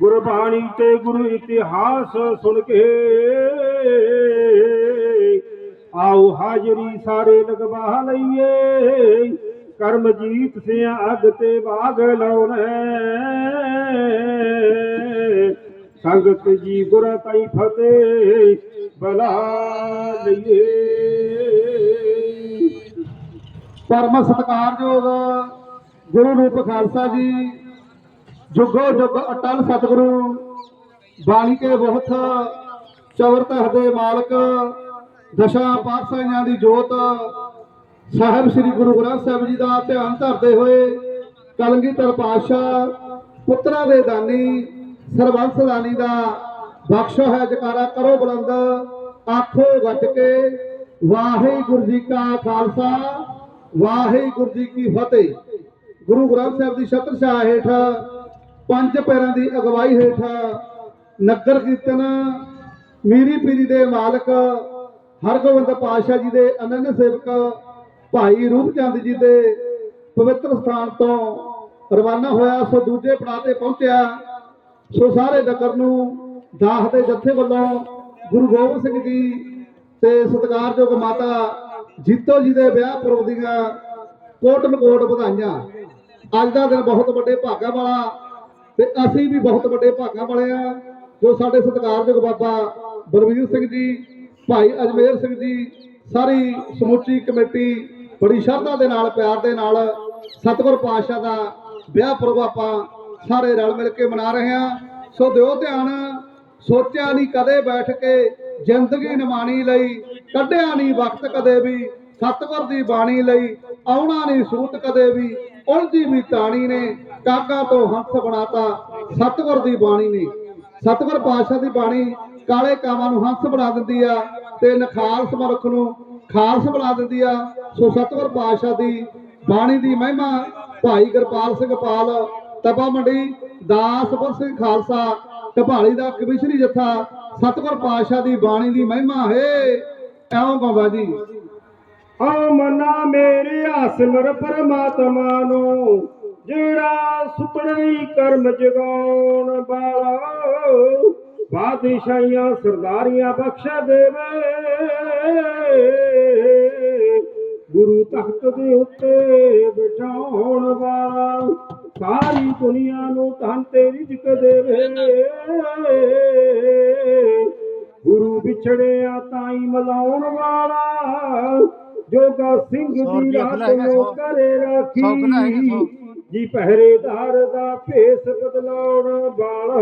ਗੁਰਬਾਣੀ ਤੇ ਗੁਰੂ ਇਤਿਹਾਸ ਸੁਣ ਕੇ ਆਓ ਹਾਜ਼ਰੀ ਸਾਰੇ ਲਗਵਾ ਲਈਏ। ਕਰਮਜੀਤ ਸਿਆ ਅਗ ਤੇ ਬਾਗ ਲਾਉਣਾ। ਸੰਗਤ ਜੀ ਗੁਰ ਤਾਈ ਫਤਿਹ ਬਲਾ ਲਈਏ। ਪਰਮ ਸਤਕਾਰਯੋਗ ਗੁਰੂ ਰੂਪ ਖਾਲਸਾ ਜੀ ਜੁਗੋ ਜੁਗ ਅਟਲ ਸਤਿਗੁਰੂ ਬਾਣੀ ਕੇ ਬਹੁਤ, ਚਵਰ ਦੇ ਮਾਲਕ, ਦਸ਼ਾ ਪਾਤਸ਼ਾਹਾਂ ਦੀ ਜੋਤ, ਸਾਹਿਬ ਸ੍ਰੀ ਗੁਰੂ ਗ੍ਰੰਥ ਸਾਹਿਬ ਜੀ ਦਾ ਧਿਆਨ ਧਰਦੇ ਹੋਏ ਕਲਗੀਧਰ ਪਾਤਸ਼ਾਹ, ਪੁੱਤਰਾਂ ਦੇ ਦਾਨੀ, ਸਰਬੰਸ ਦਾਨੀ ਦਾ ਬਖਸ਼ੋ ਹੈ, ਜਕਾਰਾ ਕਰੋ ਬੁਲੰਦ, ਆਖੋ ਗੱਜ ਕੇ, ਵਾਹਿਗੁਰੂ ਜੀ ਕਾ ਖਾਲਸਾ, ਵਾਹਿਗੁਰੂ ਜੀ ਕੀ ਫਤਿਹ। ਗੁਰੂ ਗ੍ਰੰਥ ਸਾਹਿਬ ਦੀ ਛਤਰ ਛਾਇਆ ਹੇਠ ਪੰਜ ਪੈਰਾਂ ਦੀ ਅਗਵਾਈ ਹੇਠ ਨਗਰ ਕੀਰਤਨ, ਮੀਰੀ ਪੀਰੀ ਦੇ ਮਾਲਕ, ਹਰਗੋਬਿੰਦ ਪਾਤਸ਼ਾਹ ਜੀ ਦੇ ਅਨੰਨ ਸੇਵਕ, ਭਾਈ ਰੂਪਚੰਦ ਜੀ ਦੇ ਪਵਿੱਤਰ ਸਥਾਨ ਤੋਂ ਰਵਾਨਾ ਹੋਇਆ, ਸੋ ਦੂਜੇ ਪੜਾਅ ਤੇ ਪਹੁੰਚਿਆ। ਸੋ ਸਾਰੇ ਨਗਰ ਨੂੰ ਦਾਸ ਦੇ ਜੱਥੇ ਵੱਲੋਂ ਗੁਰੂ ਗੋਬਿੰਦ ਸਿੰਘ ਜੀ ਤੇ ਸਤਿਕਾਰਯੋਗ ਮਾਤਾ ਜੀਤੋ ਜੀ ਦੇ ਵਿਆਹ ਪੁਰਬ ਦੀਆਂ ਕੋਟਨ ਕੋਟ ਵਧਾਈਆਂ। ਅੱਜ ਦਾ ਦਿਨ ਬਹੁਤ ਵੱਡੇ ਭਾਗਾਂ ਵਾਲਾ ਤੇ ਅਸੀਂ ਵੀ ਬਹੁਤ ਵੱਡੇ ਭਾਗਾਂ ਵਾਲੇ ਆ, ਜੋ ਸਾਡੇ ਸਤਿਕਾਰਯੋਗ ਬਾਬਾ ਬਲਵੀਰ ਸਿੰਘ ਜੀ, ਭਾਈ ਅਜਮੇਰ ਸਿੰਘ ਜੀ, ਸਾਰੀ ਸਮੁੱਚੀ ਕਮੇਟੀ ਬੜੀ ਸ਼ਰਧਾ ਦੇ ਨਾਲ, ਪਿਆਰ ਦੇ ਨਾਲ ਸਤਿਗੁਰ ਪਾਤਸ਼ਾਹ ਦਾ ਵਿਆਹ ਪੁਰਬ ਆਪਾਂ ਸਾਰੇ ਰਲ ਮਿਲ ਕੇ ਮਨਾ ਰਹੇ ਹਾਂ। ਸੋ ਦਿਓ ਧਿਆਨ, ਸੋਚਿਆ ਨਹੀਂ ਕਦੇ ਬੈਠ ਕੇ ਜ਼ਿੰਦਗੀ ਨਿਮਾਣੀ ਲਈ, ਕੱਢਿਆ ਨਹੀਂ ਵਕਤ ਕਦੇ ਵੀ ਸਤਿਗੁਰ ਦੀ ਬਾਣੀ ਲਈ, ਆਉਣਾ ਨਹੀਂ ਸੂਤ ਕਦੇ ਵੀ, ਉਲਝੀ ਵੀ ਤਾਣੀ ਨੇ। ਕਾਗਾ ਤੋਂ ਹੰਸ ਬਣਾਤਾ, ਸਤਿਗੁਰ ਦੀ ਬਾਣੀ ਨੇ। ਸਤਿਗੁਰ ਪਾਤਸ਼ਾਹ ਦੀ ਬਾਣੀ ਕਾਲੇ ਕਾਵਾਂ ਨੂੰ ਹੰਸ ਬਣਾ ਦਿੰਦੀ ਆ ਤੇ ਨਖਾਲਸ ਮਨੁੱਖ ਨੂੰ ਖਾਲਸ ਬਣਾ ਦਿੰਦੀ ਆ। ਸੋ ਸਤਿਗੁਰ ਪਾਤਸ਼ਾਹ ਦੀ ਬਾਣੀ ਦੀ ਮਹਿਮਾ ਭਾਈ ਗੁਰਪਾਲ ਸਿੰਘ ਪਾਲ, ਤਪਾ ਮੰਡੀ ਦਾਸਪੁਰ ਸਿੰਘ ਖਾਲਸਾ, ਢਪਾਲੀ ਦਾ ਕਮਿਸ਼ਨਰੀ ਜੱਥਾ, ਸਤਿਗੁਰ ਪਾਤਸ਼ਾਹ ਦੀ ਬਾਣੀ ਦੀ ਮਹਿਮਾ ਹੈ। ਐਉਂ ਬਾਬਾ ਜੀ। ਆ ਮਨਾ ਮੇਰੇ ਆਸਮਰ ਪਰਮਾਤਮਾ ਨੂੰ। ਜਿਹੜਾ ਸੁਪਨਵੀ ਕਰਮ ਜਗਾਉਣ ਵਾਲਾ ਬਾਦਸ਼ਾਹੀਆਂ ਸਰਦਾਰੀਆਂ ਬਖਸ਼ ਦੇਵੇ। ਗੁਰੂ ਤਖਤ ਦੇ ਉੱਤੇ ਬਿਠਾਉਣ ਵਾਲਾ ਸਾਰੀ ਦੁਨੀਆ ਨੂੰ ਧਨ ਤੇ ਰਿਜ਼ਕ ਦੇਵੇ। ਗੁਰੂ ਵਿਛੜਿਆ ਤਾਈ ਮਲਾਉਣ ਵਾਲਾ ਜੋਗਾ ਸਿੰਘ ਦੀ ਰਾਤ ਨੂੰ ਕਰੇ ਰਾਖੀ। ਜੀ ਪਹਿਰੇਦਾਰ ਦਾ ਭੇਸ ਬਦਲਾਉਣ ਵਾਲਾ।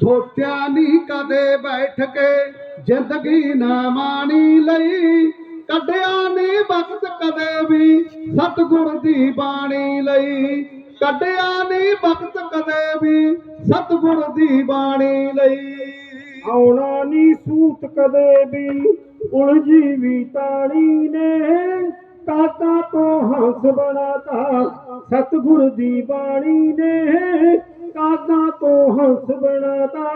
ਸੋਚਿਆ ਨਹੀਂ ਕਦੇ ਬੈਠ ਕੇ ਜ਼ਿੰਦਗੀ ਨਾ ਮਾਣੀ ਲਈ। ਕੱਢਿਆ ਨਹੀਂ ਵਕਤ ਕਦੇ ਵੀ ਸਤਿਗੁਰ ਦੀ ਬਾਣੀ ਲਈ। ਕੱਢਿਆ ਨਹੀਂ ਵਕਤ ਕਦੇ ਵੀ ਸਤਿਗੁਰ ਦੀ ਬਾਣੀ ਲਈ। ਆਉਣਾ ਨੀ ਸੂਤ ਕਦੇ ਵੀ, ਉਲਝੀ ਵੀ ਤਾਣੀ ਨੇ। ਕਾਕਾ ਤੋਂ ਹੰਸ ਬਣਾਤਾ। ਸਤਿਗੁਰ ਦੀ ਬਾਣੀ ਨੇ ਕਾਕਾ ਤੋਂ ਹੰਸ ਬਣਾਤਾ।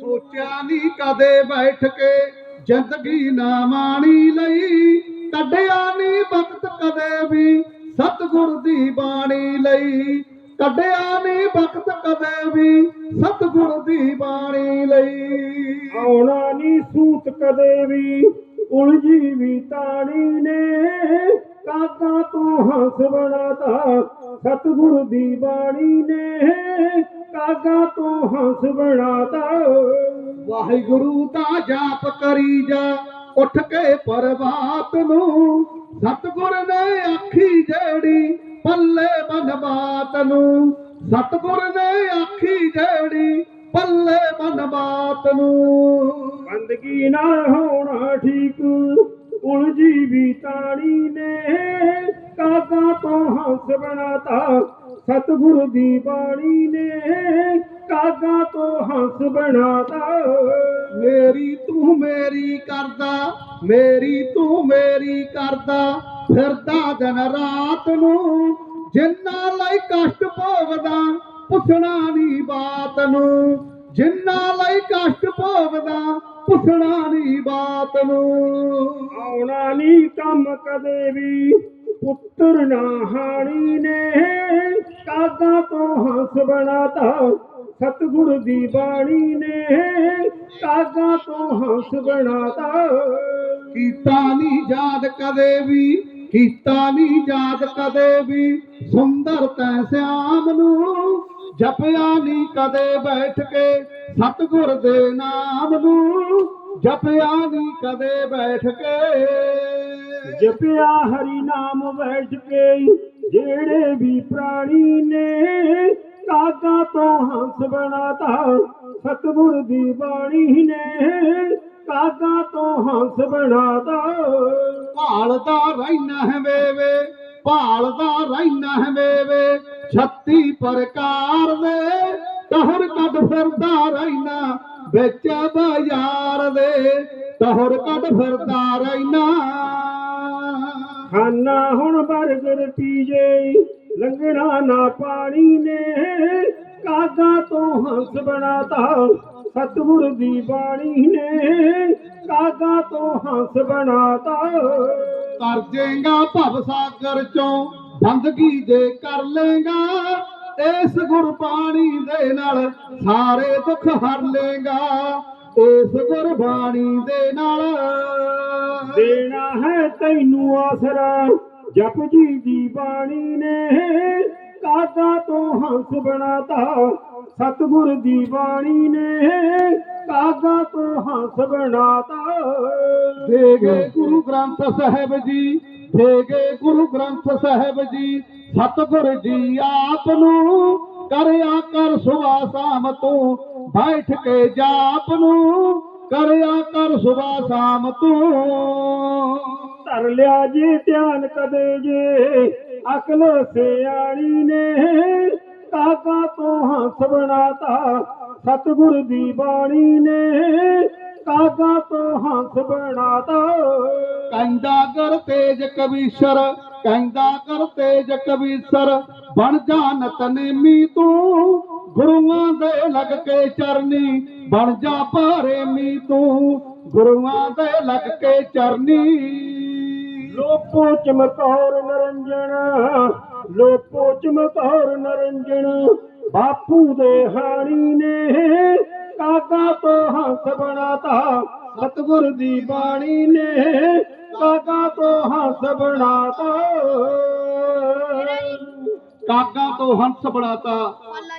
ਸੋਚਿਆ ਨਹੀਂ ਕਦੇ ਬੈਠ ਕੇ ਜ਼ਿੰਦਗੀ ਨਾ ਮਾਣੀ ਲਈ। ਕੱਢਿਆ ਨਹੀਂ ਵਕਤ ਕਦੇ ਵੀ ਸਤਿਗੁਰ ਦੀ ਬਾਣੀ ਲਈ। ਕੱਢਿਆ ਨਹੀਂ ਵਕਤ ਕਦੇ ਵੀ ਸਤਿਗੁਰ ਦੀ ਬਾਣੀ ਲਈ। ਆਉਣਾ ਨੀ ਸੂਤ ਕਦੇ ਵੀ ਉਲਝੀ ਵੀ ਤਾਣੀ ਨੇ ਕਾਕਾ ਤੋਂ ਹੰਸ ਬਣਾਤਾ। ਸਤਿਗੁਰ ਦੀ ਬਾਣੀ ਨੇ ਕਾਗਾ ਤੋਂ ਹੰਸ ਬਣਾਤਾ। ਵਾਹਿਗੁਰੂ ਦਾ ਜਾਪ ਕਰੀ ਜਾ ਉੱਠ ਕੇ ਪਰਵਾਤ ਨੂੰ। ਸਤਿਗੁਰ ਨੇ ਆਖੀ ਜਿਹੜੀ ਪੱਲੇ ਬਨਬਾਤ ਨੂੰ। ਸਤਿਗੁਰ ਨੇ ਆਖੀ ਜਿਹੜੀ ਪੱਲੇ ਬਨਬਾਤ ਨੂੰ। ਬੰਦਗੀ ਨਾ ਸਤਿਗੁਰ ਦੀ ਬਾਣੀ ਨੇ ਕਾਗਾ ਤੋਂ ਹੰਸ ਬਣਾਤਾ। ਮੇਰੀ ਤੂੰ ਮੇਰੀ ਕਰਦਾ ਮੇਰੀ ਤੂੰ ਮੇਰੀ ਕਰਦਾ ਫਿਰਦਾ ਦਿਨ ਰਾਤ ਨੂੰ ਜਿੰਨਾ ਲਈ ਕਸ਼ਟ ਭੋਗਦਾ ਪੁੱਛਣਾ ਨਹੀਂ ਬਾਤ ਨੂੰ। ਜਿੰਨਾ ਲਈ ਕਸ਼ਟ ਭੋਗਦਾ ਪੁੱਛਣਾ ਨਹੀਂ ਬਾਤ ਨੂੰ। ਆਉਣਾ ਨੀ ਕੰਮ ਕਦੇ ਵੀ ਪੁੱਤਰ ਨਾ ਹਾਣੀ ਨੇ। ਕਾਗਾ ਤੋਂ ਹੰਸ ਬਣਾਤਾ। ਸਤਿਗੁਰ ਦੀ ਬਾਣੀ ਨੇ ਕਾਗਾ ਤੋਂ ਹੰਸ ਬਣਾਤਾ। ਕੀਤਾ ਨਹੀਂ ਯਾਦ ਕਦੇ ਵੀ, ਕੀਤਾ ਨਹੀਂ ਯਾਦ ਕਦੇ ਵੀ। ਸੁੰਦਰ ਤੈ ਸਿਆਮ ਨੂੰ ਜਪਿਆ ਨਹੀਂ ਕਦੇ ਬੈਠ ਕੇ। ਸਤਿਗੁਰ ਦੇ ਨਾਮ ਨੂੰ ਜਪਿਆ ਨਹੀਂ ਕਦੇ ਬੈਠ ਕੇ। ਜਪਿਆ ਹਰੀ ਨਾਮ ਬੈਠ ਕੇ ਜਿਹੜੇ ਵੀ ਪ੍ਰਾਣੀ ਨੇ ਕਾਗਾ ਤੋਂ ਹੰਸ ਬਣਾਤਾ, ਸਤਿਗੁਰ ਦੀ ਬਾਣੀ ਨੇ ਕਾਗਾ ਤੋਂ ਹੰਸ ਬਣਾਤਾ। ਭਾਲਦਾ ਰਹਿਣਾ ਹੈ ਵੇਵੇ, ਭਾਲਦਾ ਰਹਿਣਾ ਹੈ ਵੇਵੇ, ਛੱਤੀ ਪ੍ਰਕਾਰ ਦੇ ਤਹਰ ਕੱਢ ਫਿਰਦਾ ਰਹਿਣਾ ਵਿੱਚ ਬਾਜ਼ਾਰ ਦੇ ਤਹਰ ਕੱਢ ਫਿਰਦਾ ਰਹਿਣਾ ਖਾਨਾ ਹੁਣ ਬਰਗਰ ਪੀਜੇ, ਲੰਗਣਾ ਨਾ ਪਾਣੀ ਨੇ। ਕਾਗਾ ਤੋਂ ਹੰਸ ਬਣਾਤਾ, ਸਤਿਗੁਰ ਦੀ ਬਾਣੀ ਨੇ। ਕਾਗਾ ਤੋਂ ਹੰਸ ਬਣਾਤਾ। ਕਰ ਜੇਗਾ ਭਵ ਸਾਗਰ ਚੋਂ, ਬੰਦਗੀ ਜੇ ਕਰ ਲੇਗਾ। ਇਸ ਗੁਰਬਾਣੀ ਦੇ ਨਾਲ ਸਾਰੇ ਦੁੱਖ ਹਰ ਲੇਗਾ। ਇਸ ਗੁਰਬਾਣੀ ਦੇ ਨਾਲ ਦੇਣਾ ਹੈ ਤੈਨੂੰ ਆਸਰਾ। ਜਪ ਜੀ ਦੀ ਬਾਣੀ ਨੇ ਕਾਗਾ ਤੋਂ ਹੰਸ ਬਣਾਤਾ। ਸਤਿਗੁਰ ਦੀ ਬਾਣੀ ਨੇ ਕਾਗਾ ਤੋਂ ਹੰਸ ਬਣਾਤਾ। ਦੇਗੇ ਗੁਰੂ ਗ੍ਰੰਥ ਸਾਹਿਬ ਜੀ, ਦੇਗੇ ਗੁਰੂ ਗ੍ਰੰਥ ਸਾਹਿਬ ਜੀ, ਸਤਿਗੁਰ ਜੀ ਆਪ ਨੂੰ ਕਰਿਆ ਕਰ ਸੁਆ ਸ਼ਾਮ ਤੂੰ, ਬੈਠ ਕੇ ਜਾਪ ਨੂੰ ਕਰਿਆ ਕਰ ਸੁਆ ਸ਼ਾਮ ਤੂੰ। ਧਰ ਲਿਆ ਜੇ ਧਿਆਨ ਕਦੇ ਜੇ। ਅਕਲ ਸਿਆਣੀ ਨੇ। ਕਾਗਾ ਤੋਂ ਹੰਸ ਬਣਾਤਾ ਸਤਿਗੁਰ ਦੀ ਬਾਣੀ ਨੇ। ਕਾਗਾ ਤੋਂ ਹੰਸ ਬਣਾਤਾ ਕਹਿੰਦਾ ਕਰ ਤੇਜ ਕਵੀਸ਼ਰ ਕਹਿੰਦਾ ਕਰ ਤੇਜ ਕਵੀਸ਼ਰ ਬਣ ਜਾ ਨਤਨੇਮੀ ਤੂੰ, ਗੁਰੂਆਂ ਦੇ ਲੱਗ ਕੇ ਚਰਨੀ। ਬਣ ਜਾ ਭਾਰੇ ਮੀ ਤੂੰ, ਗੁਰੂਆਂ ਦੇ ਲੱਗ ਕੇ ਚਰਨੀ। ਲੋਪੋ ਚਮਕੌਰ ਨਰੰਜਨ ਲੋਪੋ ਚਮਕੌਰ ਨਰੰਜਨ ਬਾਪੂ ਦੇ ਹਾਣੀ ਨੇ ਕਾਗਾ ਤੋਂ ਹੰਸ ਬਣਾਤਾ, ਸਤਿਗੁਰ ਦੀ ਬਾਣੀ ਨੇ ਕਾਕਾ ਤੋਂ ਹੰਸ ਬਣਾਤਾ। ਕਾਗਾ ਤੋਂ ਹੰਸ ਬਣਾਤਾ।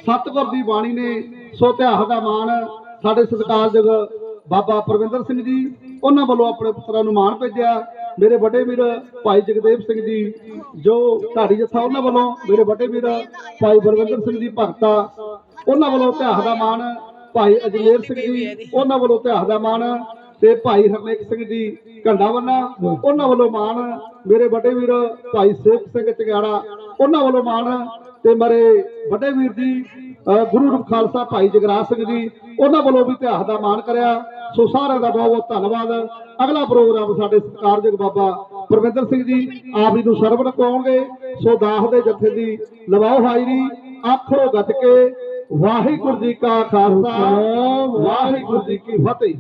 ਸਤਿਗੁਰ ਦੀ ਬਾਣੀ ਨੇ ਸੋ ਧਿਆਹ ਦਾ ਮਾਣ ਸਾਡੇ ਸਤਿਕਾਰਯੋਗ ਬਾਬਾ ਪ੍ਰਵਿੰਦਰ ਸਿੰਘ ਜੀ ਉਹਨਾਂ ਵੱਲੋਂ ਆਪਣੇ ਪੁੱਤਰਾਂ ਨੂੰ ਮਾਣ ਭੇਜਿਆ। ਮੇਰੇ ਵੱਡੇ ਵੀਰ ਭਾਈ ਜਗਦੇਵ ਸਿੰਘ ਜੀ ਜੋ ਢਾਡੀ ਜੱਥਾ ਉਹਨਾਂ ਵੱਲੋਂ ਮੇਰੇ ਵੱਡੇ ਵੀਰ ਭਾਈ ਬਲਵਿੰਦਰ ਸਿੰਘ ਜੀ ਭਗਤਾ ਉਹਨਾਂ ਵੱਲੋਂ ਧਿਆਹ ਦਾ ਮਾਣ। ਭਾਈ ਅਜਮੇਰ ਸਿੰਘ ਜੀ ਉਹਨਾਂ ਵੱਲੋਂ ਧਿਆਹ ਦਾ ਮਾਣ। ਤੇ ਭਾਈ ਹਰਨੇਕ ਸਿੰਘ ਜੀ ਘੰਡਾਵੰਨਾ ਉਹਨਾਂ ਵੱਲੋਂ ਮਾਣ ਮੇਰੇ ਵੱਡੇ ਵੀਰ ਭਾਈ ਸੇਵਕ ਸਿੰਘ ਚਗਿਆੜਾ ਉਹਨਾਂ ਵੱਲੋਂ ਮਾਣ ਤੇ ਮੇਰੇ ਵੱਡੇ ਵੀਰ ਜੀ ਗੁਰੂ ਰੂਪ ਖਾਲਸਾ ਭਾਈ ਜਗਰਾਜ ਸਿੰਘ ਜੀ ਉਹਨਾਂ ਵੱਲੋਂ ਵੀ ਇਤਿਹਾਸ ਦਾ ਮਾਣ ਕਰਿਆ। ਸੋ ਸਾਰਿਆਂ ਦਾ ਬਹੁਤ ਬਹੁਤ ਧੰਨਵਾਦ। ਅਗਲਾ ਪ੍ਰੋਗਰਾਮ ਸਾਡੇ ਸਤਿਕਾਰਯੋਗ ਬਾਬਾ ਪਰਮਿੰਦਰ ਸਿੰਘ ਜੀ ਆਪ ਜੀ ਨੂੰ ਸਰਵਣ ਪਾਉਣਗੇ। ਸੋ ਦਾਸ ਦੇ ਜਥੇ ਦੀ ਲਵਾਓ ਹਾਜ਼ਰੀ ਆਖੋ ਗੱਤ ਕੇ ਵਾਹਿਗੁਰੂ ਜੀ ਕਾ ਖਾਲਸਾ ਵਾਹਿਗੁਰੂ ਜੀ ਕੀ ਫਤਿਹ।